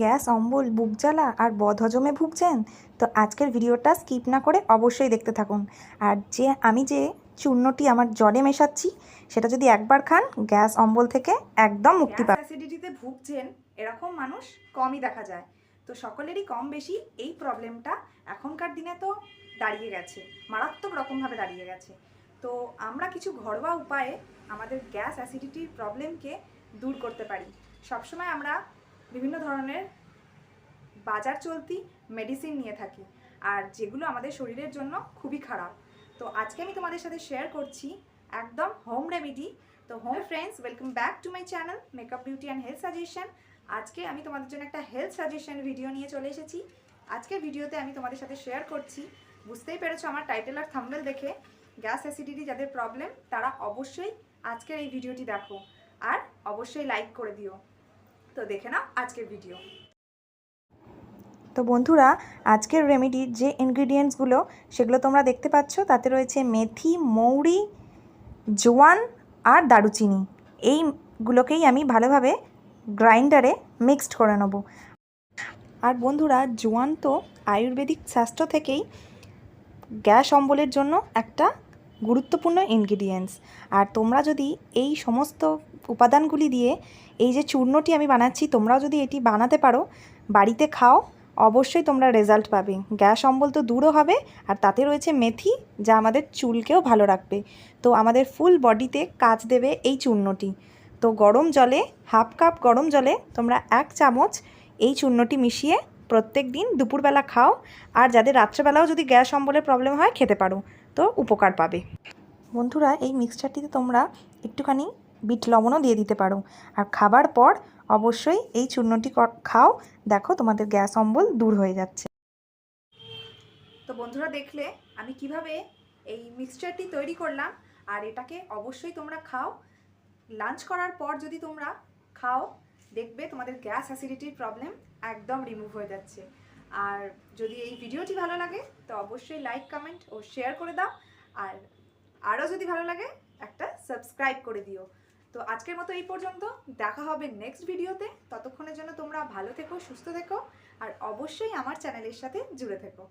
Gas অম্বল বুক জ্বালা আর বদহজমে ভুগছেন? তো আজকের ভিডিওটা স্কিপ না করে অবশ্যই দেখতে থাকুন। আর যে আমি যে চূর্ণটি আমার জলে মেশাচ্ছি সেটা যদি একবার খান গ্যাস অম্বল থেকে একদম মুক্তি পাবে। অ্যাসিডিটিতে ভুগছেন এরকম মানুষ কমই দেখা যায়। তো সকলেরই কম বেশি এই প্রবলেমটা এখনকার দিনে তো দাঁড়িয়ে গেছে মারাত্মক রকমভাবে দাঁড়িয়ে গেছে। তো আমরা কিছু ঘরোয়া উপায়ে আমাদের গ্যাস অ্যাসিডিটির প্রবলেমকে দূর করতে পারি। সবসময় আমরা বিভিন্ন ধরনের বাজার চলতি মেডিসিন নিয়ে থাকি। আর যেগুলো আমাদের শরীরের জন্য খুবই খারাপ। তো আজকে আমি তোমাদের সাথে শেয়ার করছি একদম হোম রেমেডি তো home friends welcome back to my channel makeup beauty and health suggestion আজকে আমি তোমাদের জন্য একটা হেলথ সাজেশন ভিডিও নিয়ে চলে এসেছি। আজকের ভিডিওতে আমি তোমাদের সাথে শেয়ার করছি। বুঝতেই পেরেছ আমার টাইটেল আর থাম্বনেল দেখে। গ্যাস অ্যাসিডিটি যাদের প্রবলেম তারা অবশ্যই আজকের এই ভিডিওটি দেখো। আর অবশ্যই লাইক করে দিও। তো দেখে নাও আজকের ভিডিও তো বন্ধুরা, আজকের রেমেডির যে ইনগ্রিডিয়েন্টসগুলো সেগুলো তোমরা দেখতে পাচ্ছ। তাতে রয়েছে মেথি, মৌরি, জোয়ান আর দারুচিনি। এইগুলোকেই আমি ভালোভাবে গ্রাইন্ডারে মিক্সড করে নেব। আর বন্ধুরা, জোয়ান তো আয়ুর্বেদিক স্বাস্থ্য থেকেই গ্যাস অম্বলের জন্য একটা গুরুত্বপূর্ণ ইনগ্রিডিয়েন্টস আর তোমরা যদি এই সমস্ত উপাদানগুলি দিয়ে এই যে চূর্ণটি আমি বানাচ্ছি, তোমরাও যদি এটি বানাতে পারো, বাড়িতে খাও, অবশ্যই তোমরা রেজাল্ট পাবে। গ্যাস অম্বল তো দূরও হবে, আর তাতে রয়েছে মেথি, যা আমাদের চুলকেও ভালো রাখবে। তো আমাদের ফুল বডিতে কাজ দেবে এই চূর্ণটি। তো গরম জলে হাফ কাপ গরম জলে তোমরা এক চামচ এই চূর্ণটি মিশিয়ে প্রত্যেক দিন দুপুরবেলা খাও। আর যাদের রাত্রেবেলাও যদি গ্যাস অম্বলের প্রবলেম হয়, খেতে পারো। তো উপকার পাবে। বন্ধুরা, এই মিক্সচারটিতে তোমরা একটুখানি বিট লবণও দিয়ে দিতে পারো। আর খাবার পর অবশ্যই এই চূর্ণটি খাও। দেখো তোমাদের গ্যাস অম্বল দূর হয়ে যাচ্ছে। তো বন্ধুরা, দেখলে আমি কীভাবে এই মিক্সচারটি তৈরি করলাম। আর এটাকে অবশ্যই তোমরা খাও। লাঞ্চ করার পর যদি তোমরা খাও, দেখবে তোমাদের গ্যাস অ্যাসিডিটির প্রবলেম একদম রিমুভ হয়ে যাচ্ছে। আর যদি এই ভিডিওটি ভালো লাগে, তো অবশ্যই লাইক কমেন্ট ও শেয়ার করে দাও। আর আরও যদি ভালো লাগে, একটা সাবস্ক্রাইব করে দিও। তো আজকের মতো এই পর্যন্ত, দেখা হবে নেক্সট ভিডিওতে। ততক্ষণের জন্য তোমরা ভালো থেকো, সুস্থ থেকো, আর অবশ্যই আমার চ্যানেলের সাথে জুড়ে থেকো।